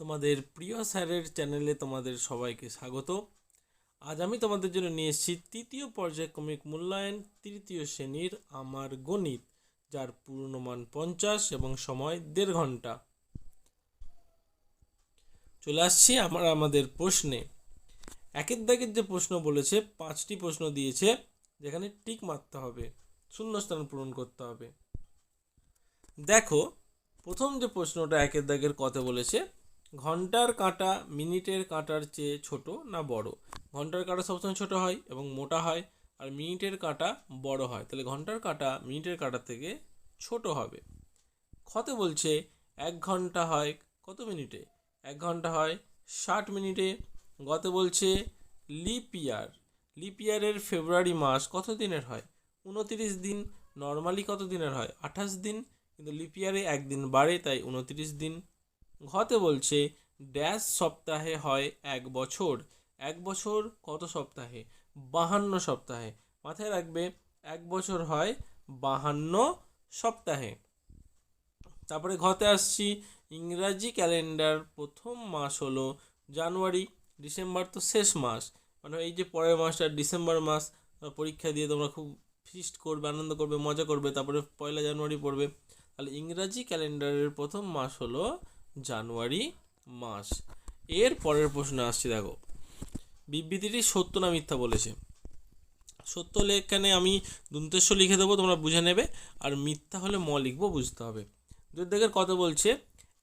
তোমাদের প্রিয় স্যারের চ্যানেলে তোমাদের সবাইকে স্বাগত। আজ আমি তোমাদের জন্য নিয়ে এসেছি তৃতীয় পর্যায়ক্রমিক মূল্যায়ন, তৃতীয় শ্রেণির আমার গণিত, যার পূর্ণমান পঞ্চাশ এবং সময় দেড় ঘণ্টা। চলে আসছি আমার, আমাদের প্রশ্নে। একের দাগের যে প্রশ্ন বলেছে, পাঁচটি প্রশ্ন দিয়েছে, যেখানে টিক মারতে হবে, শূন্যস্থান পূরণ করতে হবে। দেখো, প্রথম যে প্রশ্নটা একের দাগের কথা বলেছে ঘণ্টার কাঁটা মিনিটের কাঁটার চেয়ে ছোট না বড়? ঘণ্টার কাঁটা সবসময় ছোট হয় এবং মোটা হয়, আর মিনিটের কাঁটা বড় হয়। তাহলে ঘণ্টার কাঁটা মিনিটের কাঁটা থেকে ছোট হবে। ক্ষতে বলছে, এক ঘণ্টা হয় কত মিনিটে? এক ঘণ্টা হয় ষাট মিনিটে। গতে বলছে, লিপ ইয়ার। লিপ ইয়ারের ফেব্রুয়ারি মাস কত দিনের হয়? উনতিরিশ দিন। নর্মালি কত দিনের হয়? আঠাশ দিন। কিন্তু লিপ ইয়ারে একদিন বাড়ে, তাই উনতিরিশ দিন ঘতে বলছে, ড্যাশ সপ্তাহে হয় এক বছর। এক বছর কত সপ্তাহে? বাহান্ন সপ্তাহে। মাথায় রাখবে, এক বছর হয় বাহান্ন সপ্তাহে। তারপরে ঘতে আসছি, ইংরাজি ক্যালেন্ডার প্রথম মাস হলো জানুয়ারি, ডিসেম্বর তো শেষ মাস। মানে এই যে পরের মাসটা ডিসেম্বর মাস পরীক্ষা দিয়ে তোমরা খুব ফিস্ট করবে, আনন্দ করবে, মজা করবে, তারপরে পয়লা জানুয়ারি পড়বে। তাহলে ইংরাজি ক্যালেন্ডারের প্রথম মাস হলো জানুয়ারি মাস। এর পরের প্রশ্ন আসছে, দেখো। বিবৃতিটি সত্য না মিথ্যা বলেছে? সত্য হলে এখানে আমি দন্তেশ্ব লিখে দেবো, তোমরা বুঝে নেবে। আর মিথ্যা হলে ম লিখব, বুঝতে হবে। দুই দিকের কথা বলছে,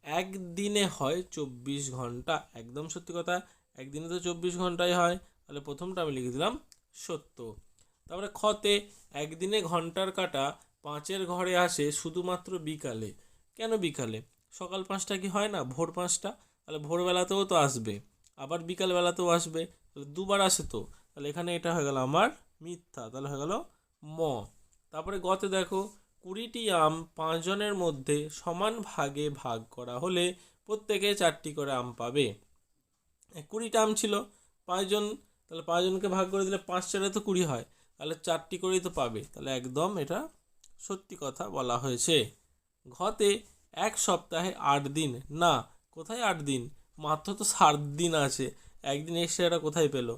একদিনে হয় চব্বিশ ঘণ্টা। একদম সত্যি কথা, একদিনে তো চব্বিশ ঘন্টাই হয়। তাহলে প্রথমটা আমি লিখে দিলাম, সত্য। তারপরে খতে, একদিনে ঘণ্টার কাটা পাঁচের ঘরে আসে শুধুমাত্র বিকালে। কেন বিকালে? সকাল পাঁচটা কি হয় না? ভোর পাঁচটা। তাহলে ভোরবেলাতেও তো আসবে। আবার বিকালবেলাতেও আসবে। তাহলে দুবার আসে তো। তাহলে এখানে এটা হয়ে গেল আমার মিথ্যা। তাহলে হয়ে গেল ম। তারপরে গতে দেখো, কুড়িটি আম পাঁচজনের মধ্যে সমান ভাগে ভাগ করা হলে প্রত্যেকে চারটি করে আম পাবে। কুড়িটা আম ছিল। পাঁচজন, তাহলে পাঁচজনকে ভাগ করে দিলে পাঁচ চারে তো কুড়ি হয়। তাহলে চারটি করেই তো পাবে। তাহলে একদম এটা সত্যি কথা বলা হয়েছে। ঘতে এক সপ্তাহে আট দিন। না, কোথায় আট দিন? মাত্র তো সাত দিন আছে। একদিন এক্সট্রা কোথায় পেল?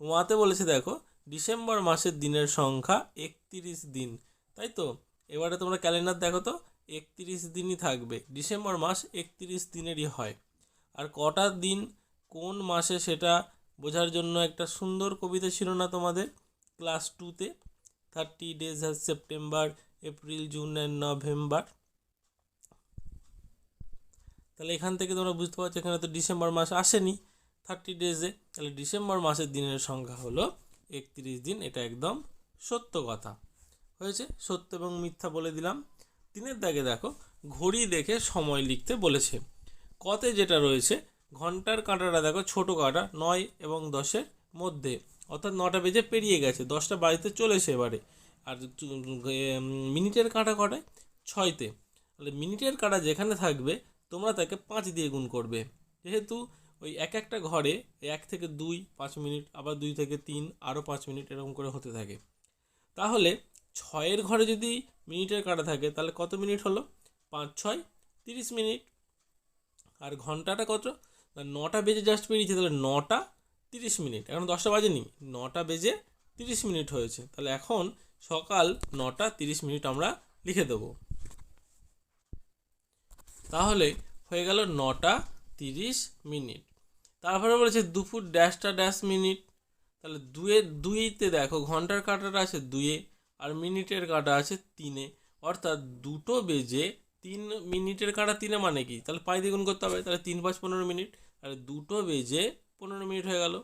ওয়াতে বলেছে, দেখো, ডিসেম্বর মাসের দিনের সংখ্যা একত্রিশ দিন। তাই তো? এবারে তোমরা ক্যালেন্ডার দেখো তো, একত্রিশ দিনই থাকবে। ডিসেম্বর মাস একত্রিশ দিনেরই হয়। আর কটা দিন, কোন মাসে সেটা বোঝার জন্য একটা সুন্দর কবিতা ছিল না তোমাদের? ক্লাস টুতে thirty days has September April June and November তাহলে এখান থেকে তোমরা বুঝতে পারছ এখানে তো ডিসেম্বর মাস আসেনি থার্টি ডেজে তাহলে ডিসেম্বর মাসের দিনের সংখ্যা হলো একত্রিশ দিন, এটা একদম সত্য কথা। হয়েছে? সত্য এবং মিথ্যা বলে দিলাম। তিনের দাগে দেখো, ঘড়ি দেখে সময় লিখতে বলেছে। কতে যেটা রয়েছে, ঘণ্টার কাঁটাটা দেখো ছোট কাঁটা, নয় এবং দশের মধ্যে। অর্থাৎ নটা বেজে পেরিয়ে গেছে, দশটা বাড়িতে চলেছে এবারে। আর মিনিটের কাঁটা কটায়? ছয়তে। তাহলে মিনিটের কাঁটা যেখানে থাকবে তোমরা তাকে পাঁচ দিয়ে গুণ করবে। যেহেতু ওই এক একটা ঘরে এক থেকে দুই পাঁচ মিনিট, আবার দুই থেকে তিন, আরও পাঁচ মিনিট এরকম করে হতে থাকে। তাহলে ছয়ের ঘরে যদি মিনিটের কাটা থাকে, তাহলে কত মিনিট হলো? পাঁচ, ছয়, তিরিশ মিনিট। আর ঘন্টাটা কত? নটা বেজে জাস্ট বেরিয়েছে, তাহলে নটা তিরিশ মিনিট। এখন দশটা বাজেনি। নটা বেজে তিরিশ মিনিট হয়েছে। তাহলে এখন সকাল নটা তিরিশ মিনিট আমরা লিখে দেবো। তাহলে হয়ে গেল নটা তিরিশ মিনিট। তারপরে বলেছে দুপুর ড্যাশটা ড্যাশ মিনিট। তাহলে দুয়ে, দুইতে দেখো ঘণ্টার কাঁটাটা আছে দুয়ে আর মিনিটের কাটা আছে তিনে। অর্থাৎ দুটো বেজে তিন মিনিটের কাটা তিনে মানে কি? তাহলে পাঁচ দ্বিগুণ করতে হবে, তাহলে তিন পাঁচ পনেরো মিনিট। তাহলে দুটো বেজে পনেরো মিনিট হয়ে গেল।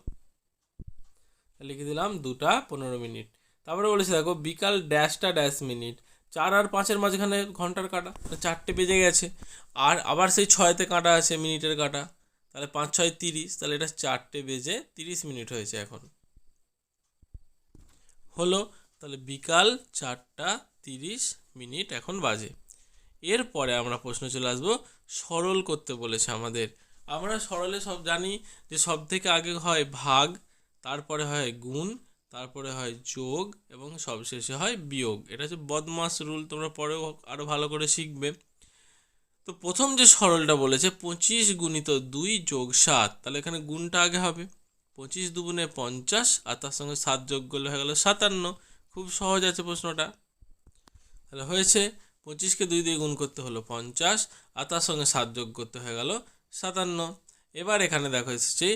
লিখে দিলাম দুটা পনেরো মিনিট। তারপরে বলেছে দেখো বিকাল ড্যাশটা ড্যাশ মিনিট। চার আর পাঁচের মাঝখানে ঘণ্টার কাঁটা তাহলে চারটে বেজে গেছে। আর আবার সেই ছয়তে কাঁটা আছে মিনিটের কাঁটা। তাহলে পাঁচ, ছয়, তিরিশ, তাহলে এটা চারটে বেজে তিরিশ মিনিট হয়েছে এখন। হলো, তাহলে বিকাল চারটা তিরিশ মিনিট এখন বাজে। এরপরে আমরা প্রশ্ন চলে আসব, সরল করতে বলেছে আমাদের। আমরা সরলে সব জানি যে সব থেকে আগে হয় ভাগ, তারপরে হয় গুণ তারপরে হয় যোগ এবং সবশেষে হয় বিয়োগ। এটা হচ্ছে বদমাস রুল, তোমরা পরেও আরও ভালো করে শিখবে। তো প্রথম যে সরলটা বলেছে, পঁচিশ গুণিত দুই যোগ সাত, তাহলে এখানে গুণটা আগে হবে। পঁচিশ দুগুণে পঞ্চাশ, আর তার সঙ্গে সাত যোগ করলে হয়ে গেল সাতান্ন। খুব সহজ আছে প্রশ্নটা। তাহলে হয়েছে, পঁচিশকে দুই দিয়ে গুণ করতে হলো পঞ্চাশ, আর তার সঙ্গে সাত যোগ করতে হয়ে গেল সাতান্ন। এবার এখানে দেখো এসেছে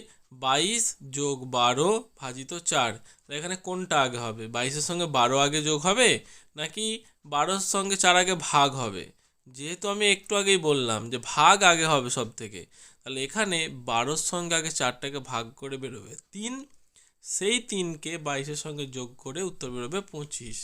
বাইশ যোগ বারো ভাজিত চার। এখানে কোনটা আগে হবে? বাইশের সঙ্গে বারো আগে যোগ হবে নাকি বারোর সঙ্গে চার আগে ভাগ হবে? যেহেতু আমি একটু আগেই বললাম যে ভাগ আগে হবে সব থেকে তাহলে এখানে বারোর সঙ্গে আগে চারটাকে ভাগ করে বেরোবে তিন, সেই তিনকে বাইশের সঙ্গে যোগ করে উত্তর বেরোবে পঁচিশ।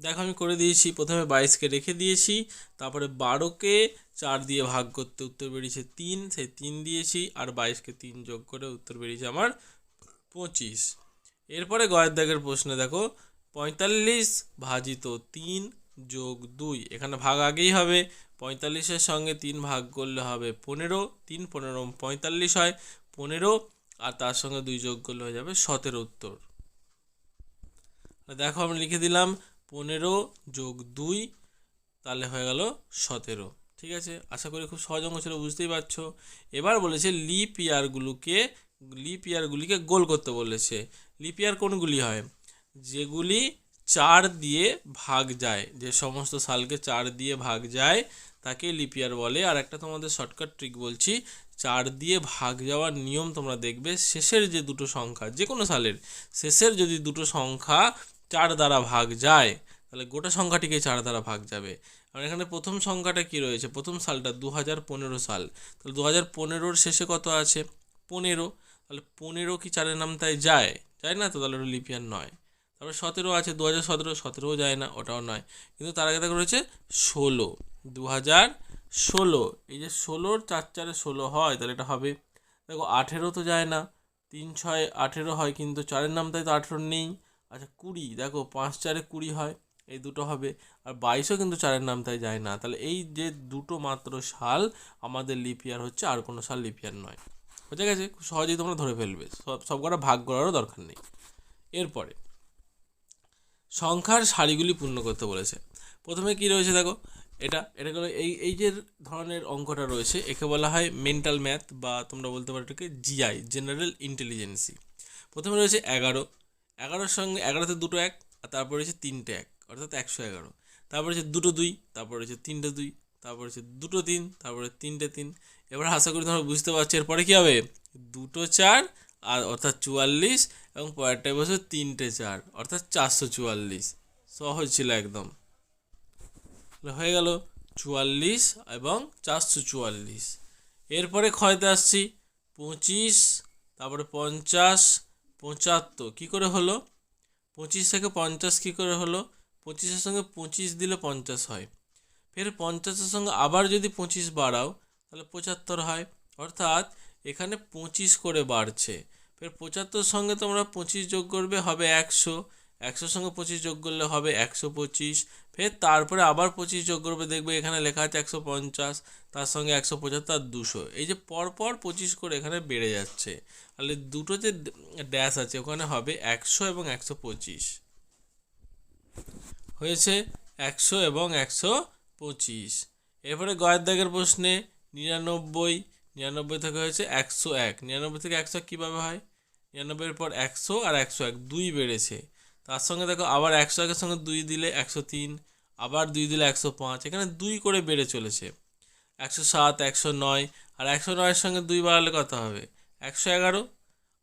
দেখো আমি করে দিয়েছি, প্রথমে বাইশকে রেখে দিয়েছি, তারপরে বারোকে চার দিয়ে ভাগ করতে উত্তর বেরিয়েছে তিন, সেই তিন দিয়েছি, আর বাইশকে তিন যোগ করে উত্তর বেরিয়েছে আমার পঁচিশ। এরপরে গয়ের দাগের প্রশ্নে দেখো, পঁয়তাল্লিশ ভাজিত তিন যোগ দুই, এখানে ভাগ আগেই হবে, পঁয়তাল্লিশের সঙ্গে তিন ভাগ করলে হবে পনেরো, তিন পনেরো পঁয়তাল্লিশ হয়, পনেরো, আর তার সঙ্গে দুই যোগ করলে হয়ে যাবে সতেরো উত্তর। দেখো আমি লিখে দিলাম, পনেরো যোগ দুই, তাহলে হয়ে গেল সতেরো। ঠিক আছে? আশা করি খুব সহজ অঙ্ক ছিল, বুঝতেই পারছ। এবার বলেছে লিপ ইয়ারগুলোকে লিপ ইয়ারগুলিকে গোল করতে বলেছে। লিপ ইয়ার কোনগুলি হয়? যেগুলি চার দিয়ে ভাগ যায়, যে সমস্ত সালকে চার দিয়ে ভাগ যায়, তাকে লিপ ইয়ার বলে। আর একটা তোমাদের শর্টকাট ট্রিক বলছি, চার দিয়ে ভাগ যাওয়ার নিয়ম তোমরা দেখবে, শেষের যে দুটো সংখ্যা যে কোনো সালের, শেষের যদি দুটো সংখ্যা চার দ্বারা ভাগ যায় তাহলে গোটা সংখ্যাটিকে চার দ্বারা ভাগ যাবে। আর এখানে প্রথম সংখ্যাটা কি রয়েছে? প্রথম সালটা দু হাজার পনেরো সাল। তাহলে দু হাজার পনেরোর শেষে কত আছে? পনেরো। তাহলে পনেরো কি চারের নাম তাই যায়? যায় না তো? তাহলে ওটা লিপিয়ার নয়। তারপর সতেরো আছে দু হাজার সতেরো, সতেরোও যায় না, ওটাও নয়। কিন্তু তার আগে দেখো রয়েছে ষোলো দু হাজার ষোলো। এই যে ষোলোর চার চারে ষোলো হয়, তাহলে এটা হবে, দেখো আঠেরো তো যায় না, তিন ছয় আঠেরো হয়, কিন্তু চারের নাম তাই তো আঠেরো নেই। আচ্ছা কুড়ি, দেখো পাঁচ চারে কুড়ি হয়। এই দুটো হবে। আর বাইশও কিন্তু চারের নাম, তাই যায় না। তাহলে এই যে দুটো মাত্র সাল, আমাদের লিপিয়ার হচ্ছে আর কোনো সাল লিপিয়ার নয়। বুঝে গেছে? খুব সহজেই তোমরা ধরে ফেলবে। সব সব কটা ভাগ করারও দরকার নেই। এরপরে, সংখ্যার সারিগুলি পূর্ণ করতে বলেছে। প্রথমে কি রয়েছে দেখো? এটা এটা হলো এই এই যে ধরনের অঙ্কটা রয়েছে, একে বলা হয় মেন্টাল ম্যাথ বা তোমরা বলতে পারো এটাকে জিআই জেনারেল ইন্টেলিজেন্সি প্রথমে রয়েছে এগারো। এগারোর সঙ্গে, এগারোতে দুটো এক, আর তারপর রয়েছে তিনটে এক। অর্থাৎ একশো এগারো। তারপর হচ্ছে দুটো দুই, তারপর হচ্ছে তিনটে দুই, তারপর হচ্ছে দুটো তিন, তারপরে তিনটে তিন। এবার আশা করি তোমরা বুঝতে পারছ, এরপরে কী হবে? দুটো চার, আর অর্থাৎ চুয়াল্লিশ, এবং পরেরটায় বসে তিনটে চার, অর্থাৎ চারশো চুয়াল্লিশ। সহজ ছিল একদম। হয়ে গেল চুয়াল্লিশ এবং চারশো চুয়াল্লিশ। এরপরে ক্ষয়তে আসছি পঁচিশ, তারপরে পঞ্চাশ, পঁচাত্তর। কী করে হলো? পঁচিশ থেকে পঞ্চাশ কী করে হলো? পঁচিশের সঙ্গে পঁচিশ দিলে পঞ্চাশ হয়। ফের পঞ্চাশের সঙ্গে আবার যদি পঁচিশ বাড়াও, তাহলে পঁচাত্তর হয়। অর্থাৎ এখানে পঁচিশ করে বাড়ছে। ফের পঁচাত্তর সঙ্গে তোমরা পঁচিশ যোগ করবে, হবে একশো। একশোর সঙ্গে পঁচিশ যোগ করলে হবে একশো পঁচিশ। ফের তারপরে আবার পঁচিশ যোগ করবে, দেখবে এখানে লেখা আছে একশো পঞ্চাশ, তার সঙ্গে একশো পঁচাত্তর, দুশো। এই যে পরপর পঁচিশ করে এখানে বেড়ে যাচ্ছে। তাহলে দুটো যে ড্যাশ আছে, ওখানে হবে একশো এবং একশো পঁচিশ। হয়েছে একশো এবং একশো পঁচিশ। এরপরে গয়ের দাগের প্রশ্নে নিরানব্বই নিরানব্বই থেকে হয়েছে একশো এক। নিরানব্বই থেকে একশো কীভাবে হয়? নিরানব্বইয়ের পর একশো আর একশো এক, দুই বেড়েছে। তার সঙ্গে দেখো, আবার একশো একের সঙ্গে দুই দিলে একশো তিন, আবার দুই দিলে একশো পাঁচ, এখানে দুই করে বেড়ে চলেছে। একশো সাত, একশো নয় আর একশো নয়ের সঙ্গে দুই বাড়ালে কত হবে? একশো এগারো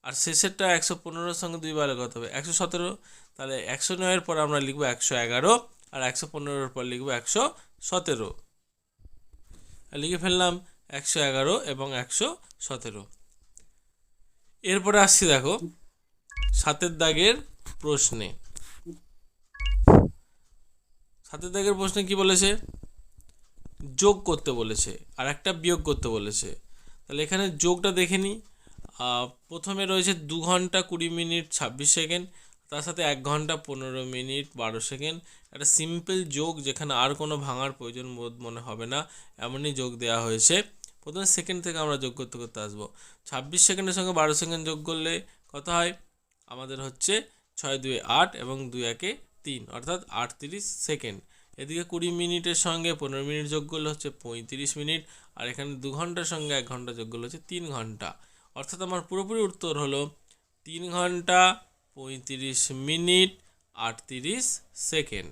আর শেষেরটা একশো পনেরোর সঙ্গে দুই বাড়ালে কত হবে? একশো সতেরো তাহলে একশো নয়ের পর আমরা লিখব একশো এগারো, আর একশো পনেরোর পর লিখব একশো সতেরো। লিখে ফেললাম একশো এগারো এবং একশো সতেরো। এরপরে আসছি দেখো, সাতের দাগের প্রশ্নে। সাতের দাগের প্রশ্নে কি বলেছে? যোগ করতে বলেছে, আর একটা বিয়োগ করতে বলেছে। তাহলে এখানে যোগটা দেখে নিই প্রথমে রয়েছে দু ঘণ্টা কুড়ি মিনিট ছাব্বিশ সেকেন্ড তার সাথে এক ঘণ্টা, পনেরো মিনিট, বারো সেকেন্ড, একটা সিম্পল যোগ যেখানে আর কোনো ভাঙার প্রয়োজন বোধ মনে হবে না, এমনই যোগ দেওয়া হয়েছে। প্রথমে সেকেন্ড থেকে আমরা যোগ করতে করতে আসব। ছাব্বিশ সেকেন্ডের সঙ্গে বারো সেকেন্ড যোগ করলে কত হয়? আমাদের হচ্ছে ছয় দুই আট এবং দুই একে তিন, অর্থাৎ আটত্রিশ সেকেন্ড। এদিকে কুড়ি মিনিটের সঙ্গে পনেরো মিনিট যোগ করলে হচ্ছে পঁয়ত্রিশ মিনিট, আর এখানে দু ঘণ্টার সঙ্গে এক ঘণ্টা যোগ করলে হচ্ছে তিন ঘণ্টা। অর্থাৎ আমার পুরোপুরি উত্তর হলো তিন ঘণ্টা পঁয়ত্রিশ মিনিট আটত্রিশ সেকেন্ড।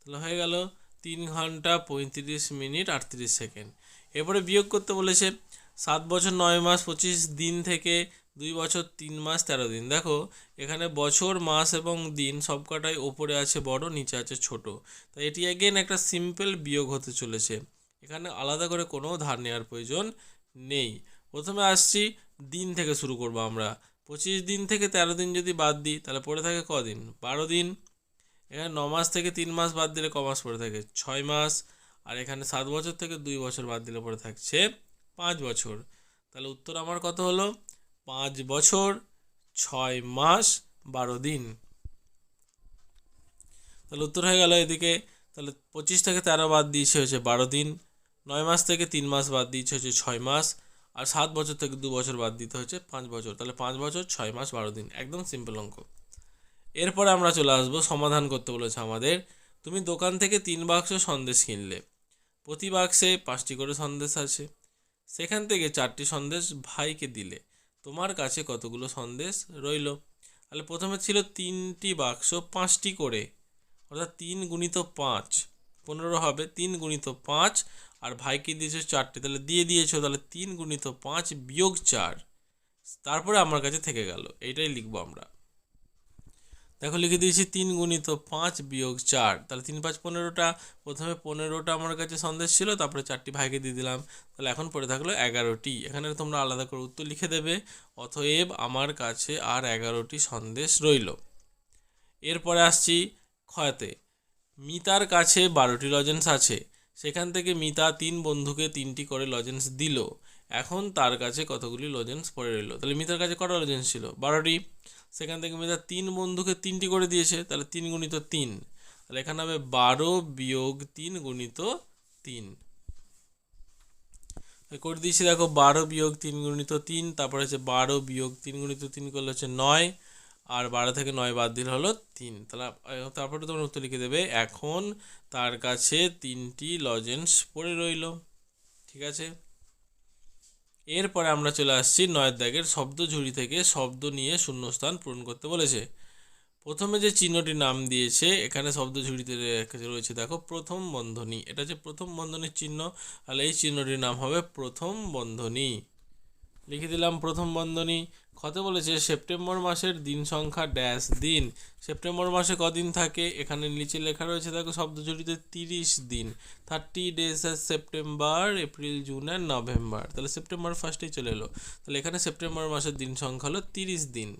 তাহলে হয়ে গেল তিন ঘণ্টা পঁয়ত্রিশ মিনিট আটত্রিশ সেকেন্ড। এরপরে বিয়োগ করতে বলেছে, সাত বছর নয় মাস পঁচিশ দিন থেকে দুই বছর তিন মাস তেরো দিন। দেখো, এখানে বছর, মাস এবং দিন সবকটাই ওপরে আছে বড়, নিচে আছে ছোট। তাই এটি এগেন একটা সিম্পল বিয়োগ হতে চলেছে। এখানে আলাদা করে কোনো ধার নেওয়ার প্রয়োজন নেই। প্রথমে আসছি, দিন থেকে শুরু করব আমরা। পঁচিশ দিন থেকে তেরো দিন যদি বাদ দিই, তাহলে পড়ে থাকে কদিন বারো দিন। এখানে ন মাস থেকে তিন মাস বাদ দিলে ক মাস পড়ে থাকে? ছয় মাস। আর এখানে সাত বছর থেকে দুই বছর বাদ দিলে পড়ে থাকছে পাঁচ বছর। তাহলে উত্তর আমার কত হলো? পাঁচ বছর, ছয় মাস, বারো দিন। তাহলে উত্তর হয়ে গেল এদিকে। তাহলে পঁচিশ থেকে তেরো বাদ দিয়েছে হচ্ছে বারো দিন। নয় মাস থেকে তিন মাস বাদ দিয়েছে হচ্ছে ছয় মাস। আর সাত বছর থেকে দু বছর বাদ দিতে হচ্ছে পাঁচ বছর। তাহলে পাঁচ বছর, ছয় মাস, বারো দিন। একদম সিম্পল অঙ্ক। এরপরে আমরা চলে আসব সমাধান করতে বলেছে আমাদের, তুমি দোকান থেকে তিন বাক্স সন্দেশ কিনলে। প্রতি বাক্সে পাঁচটি করে সন্দেশ আছে। সেখান থেকে চারটি সন্দেশ ভাইকে দিলে। তোমার কাছে কতগুলো সন্দেশ রইল? তাহলে প্রথমে ছিল তিনটি বাক্স, পাঁচটি করে। অর্থাৎ তিন গুণিত পাঁচ, পনেরো হবে। তিন গুণিত পাঁচ আর ভাইকে দিয়েছ চারটে, তাহলে দিয়ে দিয়েছ, তাহলে তিন গুণিত পাঁচ বিয়োগ চার। তারপরে আমার কাছে থেকে গেল এইটাই লিখব আমরা। দেখো, লিখে দিয়েছি তিন গুণিত পাঁচ বিয়োগ চার, তাহলে তিন পাঁচ পনেরোটা, প্রথমে পনেরোটা আমার কাছে সন্দেশ ছিল, তারপরে চারটি ভাইকে দিয়ে দিলাম, তাহলে এখন পড়ে থাকল এগারোটি। এখানে তোমরা আলাদা করে উত্তর লিখে দেবে, অতএব আমার কাছে আর এগারোটি সন্দেশ রইল। এরপরে আসছি ক্ষয়তে, মিতার কাছে বারোটি লজেন্স আছে সেখান থেকে মিতা তিন বন্ধুকে তিনটি করে লজেন্স দিল। এখন তার কাছে কতগুলি লজেন্স পড়ে রইল? তাহলে মিতার কাছে কটা লজেন্স ছিল? বারোটি। সেখান থেকে মিতা তিন বন্ধুকে তিনটি করে দিয়েছে, তাহলে তিন গুণিত তিন। তাহলে এখানে হবে বারো বিয়োগ তিন গুণিত তিন। করে দিয়েছি দেখো, বারো বিয়োগ তিন গুণিত তিন, তারপরে হচ্ছে বারো বিয়োগ তিন গুণিত তিন করলে হচ্ছে নয়। আর বারো থেকে নয় বাদ দিলে হলো তিন। তাহলে তারপরে তোমরা উত্তর লিখে দেবে, এখন তার কাছে তিনটি লজেন্স পড়ে রইল। ঠিক আছে? এরপরে আমরা চলে আসছি নয়ের দাগের শব্দ ঝুড়ি থেকে শব্দ নিয়ে শূন্যস্থান পূরণ করতে বলেছে। প্রথমে যে চিহ্নটি নাম দিয়েছে, এখানে শব্দ ঝুড়িতে রয়েছে, দেখো, প্রথম বন্ধনী। এটা হচ্ছে প্রথম বন্ধনীর চিহ্ন, তাহলে এই চিহ্নটির নাম হবে প্রথম বন্ধনী। লিখে দিলাম প্রথম বন্ধনী। কত বলেছে, সেপ্টেম্বর মাসের দিন সংখ্যা ড্যাশ দিন। সেপ্টেম্বর মাসে কদিন থাকে? এখানে নিচে লেখা রয়েছে, দেখো শব্দ জড়িত তিরিশ দিন। Thirty days as September April June and November তাহলে সেপ্টেম্বর ফার্স্টেই চলে এলো। তাহলে এখানে সেপ্টেম্বর মাসের দিন সংখ্যা হলো তিরিশ দিন।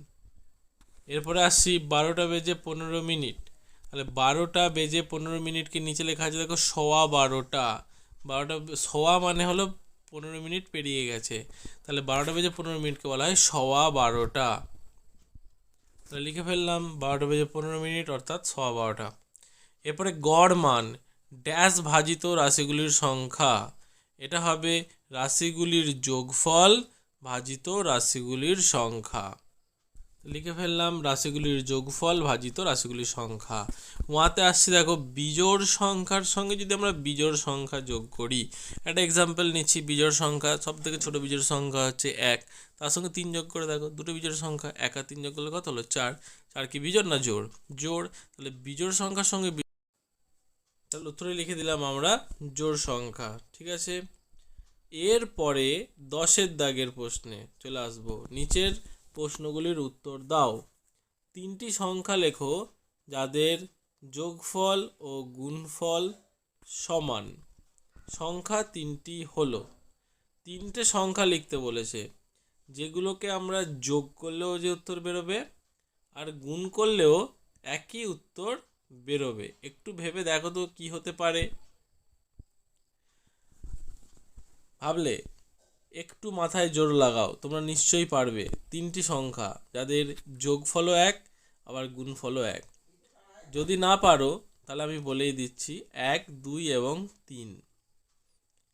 এরপরে আসছি, বারোটা বেজে পনেরো মিনিট। তাহলে বারোটা বেজে পনেরো মিনিটকে নিচে লেখা আছে, দেখো, সোয়া বারোটা। বারোটা, সোয়া মানে হলো পনেরো মিনিট পেরিয়ে গেছে। তাহলে বারোটা বেজে পনেরো মিনিটকে বলা হয় সওয়া বারোটা। তাহলে লিখে ফেললাম বারোটা বেজে পনেরো মিনিট, অর্থাৎ সওয়া বারোটা। এরপরে গড় মান, ড্যাশ ভাজিত রাশিগুলির সংখ্যা। এটা হবে রাশিগুলির যোগফল ভাজিত রাশিগুলির সংখ্যা। লিখে ফেললাম, রাশিগুলির যোগফল ভাজিত রাশিগুলির সংখ্যা। ওয়াতে আসছে দেখো, বিজোড় সংখ্যার সঙ্গে যদি আমরা বিজোড় সংখ্যা যোগ করি, একটা এক্সাম্পল নিচ্ছি, বিজোড় সংখ্যা সব থেকে ছোটো বিজোড় সংখ্যা হচ্ছে এক। তার সঙ্গে তিন যোগ করে দেখো, দুটো বিজোড় সংখ্যা, এক আর তিন যোগ করলে কত হলো? চার। চার কি বিজোড় না জোড়? জোড়। তাহলে বিজোড় সংখ্যার সঙ্গে তাহলে উত্তরে লিখে দিলাম আমরা জোড় সংখ্যা, ঠিক আছে? এরপরে দশের দাগের প্রশ্নে চলে আসব। নিচের প্রশ্নগুলির উত্তর দাও। তিনটি সংখ্যা লেখো যাদের যোগফল ও গুণফল সমান। সংখ্যা তিনটি হলো। তিনটে সংখ্যা লিখতে বলেছে, যেগুলোকে আমরা যোগ করলেও যে উত্তর বেরোবে আর গুণ করলেও একই উত্তর বেরোবে। একটু ভেবে দেখো তো কী হতে পারে। ভাবলে একটু মাথায় জোর লাগাও, তোমরা নিশ্চয়ই পারবে। তিনটি সংখ্যা, যাদের যোগফলও এক, আবার গুণফলও এক। যদি না পারো, তাহলে আমি বলেই দিচ্ছি, এক, দুই এবং তিন।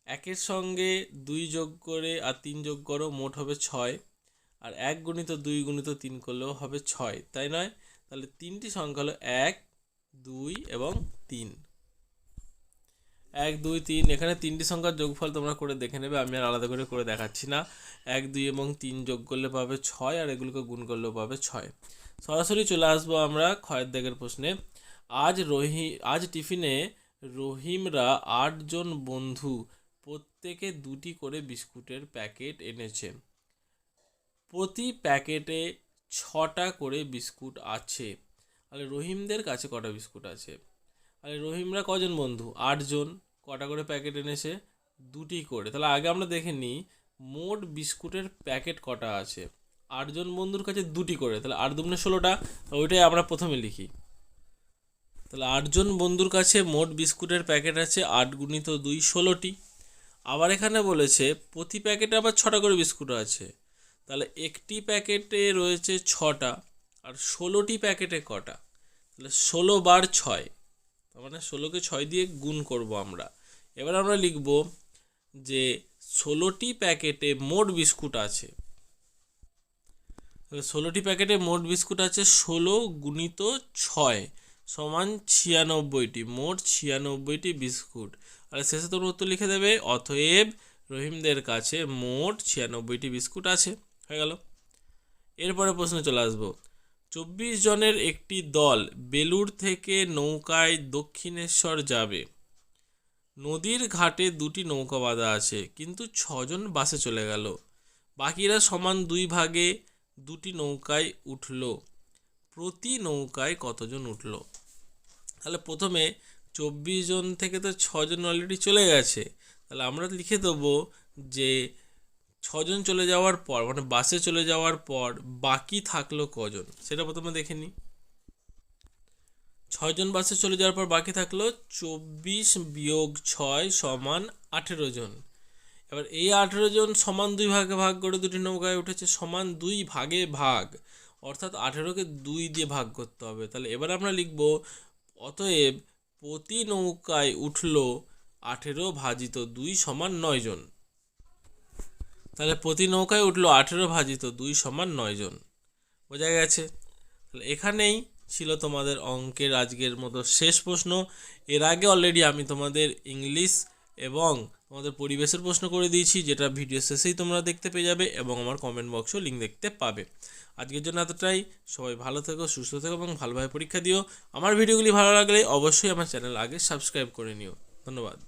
একের সঙ্গে দুই যোগ করে আর তিন যোগ করো, মোট হবে ছয়। আর এক গুণিত দুই গুণিত তিন করলেও হবে ছয়, তাই নয়? তাহলে তিনটি সংখ্যা হলো এক, দুই এবং তিন। এক, দুই, তিন, এখানে তিনটি সংখ্যার যোগফল তোমরা করে দেখে নেবে, আমি আর আলাদা করে করে দেখাচ্ছি না। এক, দুই এবং তিন যোগ করলে পাবে ছয়, আর এগুলোকে গুণ করলেও পাবে ছয়। সরাসরি চলে আসব আমরা ক্ষয়ের দাগের প্রশ্নে। আজ রহি, আজ টিফিনে রহিমরা আটজন বন্ধু প্রত্যেকে দুটি করে বিস্কুটের প্যাকেট এনেছে। প্রতি প্যাকেটে ছটা করে বিস্কুট আছে। তাহলে রহিমদের কাছে কটা বিস্কুট আছে? তাহলে রহিমরা কজন বন্ধু? আটজন। কটা করে প্যাকেট এনেছে? দুটি করে। তাহলে আগে আমরা দেখে নিই, মোট বিস্কুটের প্যাকেট কটা আছে? আটজন বন্ধুর কাছে দুটি করে। তাহলে আট দুগুণে ষোলোটা, ওইটাই আমরা প্রথমে লিখি। তাহলে আটজন বন্ধুর কাছে মোট বিস্কুটের প্যাকেট আছে, আট গুণিত দুই, ষোলোটি। আবার এখানে বলেছে, প্রতি প্যাকেটে আবার ছটা করে বিস্কুট আছে। তাহলে একটি প্যাকেটে রয়েছে ছটা, আর ষোলোটি প্যাকেটে কটা? তাহলে ষোলো বার ছয়। তার মানে ষোলোকে ছয় দিয়ে গুণ করব আমরা। এবার আমরা লিখব যে ষোলোটি প্যাকেটে মোট বিস্কুট আছে। ষোলোটি প্যাকেটে মোট বিস্কুট আছে ষোলো গুণিত ছয় সমান ছিয়ানব্বইটি, মোট ছিয়ানব্বইটি বিস্কুট। আর শেষে তোমরা উত্তর লিখে দেবে, অতএব রহিমদের কাছে মোট ছিয়ানব্বইটি বিস্কুট আছে। হয়ে গেল। এরপরে প্রশ্নে চলে আসব। চব্বিশ জনের একটি দল বেলুর থেকে নৌকায় দক্ষিণেশ্বর যাবে। নদীর ঘাটে দুটি নৌকা বাঁধা আছে, কিন্তু ছজন বাসে চলে গেল। বাকিরা সমান দুই ভাগে দুটি নৌকায় উঠল। প্রতি নৌকায় কতজন উঠল? তাহলে প্রথমে চব্বিশ জন থেকে তো ছজন অলরেডি চলে গেছে। তাহলে আমরা লিখে দেবো যে ছজন চলে যাওয়ার পর মানে বাসে চলে যাওয়ার পর বাকি থাকল কজন? সেটা প্রথমে দেখে নিই। ছয়জন বাসে চলে যাওয়ার পর বাকি থাকল চব্বিশ বিয়োগ ছয় সমান আঠেরো জন। এবার এই আঠেরো জন সমান দুই ভাগে ভাগ করে দুটি নৌকায় উঠেছে, সমান দুই ভাগে ভাগ। অর্থাৎ আঠেরোকে দুই দিয়ে ভাগ করতে হবে। তাহলে এবার আমরা লিখব, অতএব প্রতি নৌকায় উঠল আঠেরো ভাজিত দুই সমান নয় জন। তাহলে প্রতি নৌকায় উঠল আঠেরো ভাজিত দুই সমান নয় জন। বোঝা গেছে? তাহলে এখানেই ছিল তোমাদের অঙ্কের আজকের মতো শেষ প্রশ্ন। এর আগে অলরেডি আমি তোমাদের ইংলিশ এবং তোমাদের পরিবেশের প্রশ্ন করে দিয়েছি, যেটা ভিডিও শেষেই তোমরা দেখতে পেয়ে যাবে এবং আমার কমেন্ট বক্সেও লিঙ্ক দেখতে পাবে। আজকের জন্য এতটাই। সবাই ভালো থেকো, সুস্থ থেকো এবং ভালোভাবে পরীক্ষা দিও। আমার ভিডিওগুলি ভালো লাগলে অবশ্যই আমার চ্যানেল আগে সাবস্ক্রাইব করে নিও। ধন্যবাদ।